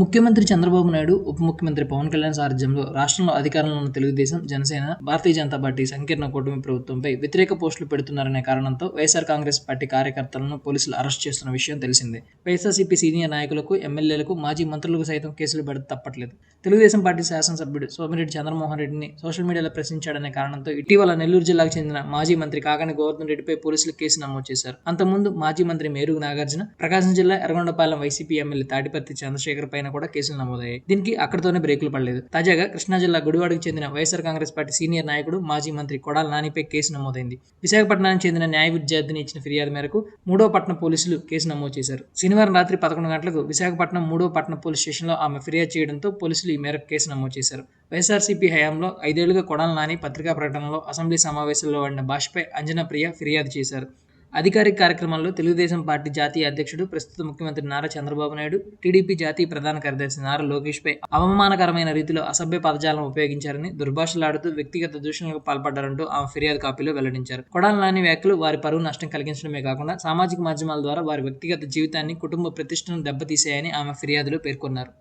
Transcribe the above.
ముఖ్యమంత్రి చంద్రబాబు నాయుడు ఉప ముఖ్యమంత్రి పవన్ కళ్యాణ్ సారథ్యంలో రాష్ట్రంలో అధికారంలో ఉన్న తెలుగుదేశం జనసేన భారతీయ జనతా పార్టీ సంకీర్ణ కూటమి ప్రభుత్వంపై వ్యతిరేక పోస్టులు పెడుతున్నారనే కారణంతో వైఎస్ఆర్ కాంగ్రెస్ పార్టీ కార్యకర్తలను పోలీసులు అరెస్ట్ చేస్తున్న విషయం తెలిసిందే. వైఎస్ఆర్సీపీ సీనియర్ నాయకులకు ఎమ్మెల్యేలకు మాజీ మంత్రులకు సైతం కేసులు పెడ తప్పట్లేదు. తెలుగుదేశం పార్టీ శాసనసభ్యుడు సోమిరెడ్డి చంద్రమోహన్ రెడ్డిని సోషల్ మీడియాలో ప్రశ్నించాడనే కారణంతో ఇటీవల నెల్లూరు జిల్లాకు చెందిన మాజీ మంత్రి కాకాని గోవర్ధన్ రెడ్డిపై పోలీసులు కేసు నమోదు చేశారు. అంతకుముందు మాజీ మంత్రి మేరుగు నాగార్జున ప్రకాశం జిల్లా ఎర్రగొండపాలెం వైసీపీ ఎమ్మెల్యే తాటిపత్తి చంద్రశేఖర్ పైన కూడా కేసులు నమోదయ్యాయి. దీనికి అక్కడితోనే బ్రేకులు పడలేదు. తాజాగా కృష్ణా జిల్లా గుడివాడకు చెందిన వైఎస్ఆర్ కాంగ్రెస్ పార్టీ సీనియర్ నాయకుడు మాజీ మంత్రి కొడాల నానిపై కేసు నమోదైంది. విశాఖపట్నానికి చెందిన న్యాయ విద్యార్థిని ఇచ్చిన ఫిర్యాదు మేరకు మూడో పట్టణ పోలీసులు కేసు నమోదు చేశారు. శనివారం రాత్రి పదకొండు గంటలకు విశాఖపట్నం మూడో పట్టణ పోలీస్ స్టేషన్లో ఆమె ఫిర్యాదు చేయడంతో పోలీసులు ఈ మేరకు కేసు నమోదు చేశారు. వైఎస్ఆర్సీపీ హయాంలో ఐదేళ్ళుగా కొడాల నాని పత్రికా ప్రకటనలో అసెంబ్లీ సమావేశంలో వాడిన భాషపై అంజనా ప్రియ ఫిర్యాదు చేశారు. అధికారిక కార్యక్రమంలో తెలుగుదేశం పార్టీ జాతీయ అధ్యక్షుడు ప్రస్తుత ముఖ్యమంత్రి నారా చంద్రబాబు నాయుడు టీడీపీ జాతీయ ప్రధాన కార్యదర్శి నారా లోకేష్ పై అవమానకరమైన రీతిలో అసభ్య పదజాలం ఉపయోగించారని దుర్భాషలాడుతూ వ్యక్తిగత దూషణలకు పాల్పడ్డారంటూ ఆమె ఫిర్యాదు కాపీలో వెల్లడించారు. కొడాల నాని వ్యాఖ్యలు వారి పరువు నష్టం కలిగించడమే కాకుండా సామాజిక మాధ్యమాల ద్వారా వారి వ్యక్తిగత జీవితాన్ని కుటుంబ ప్రతిష్టను దెబ్బతీశాయని ఆమె ఫిర్యాదులో పేర్కొన్నారు.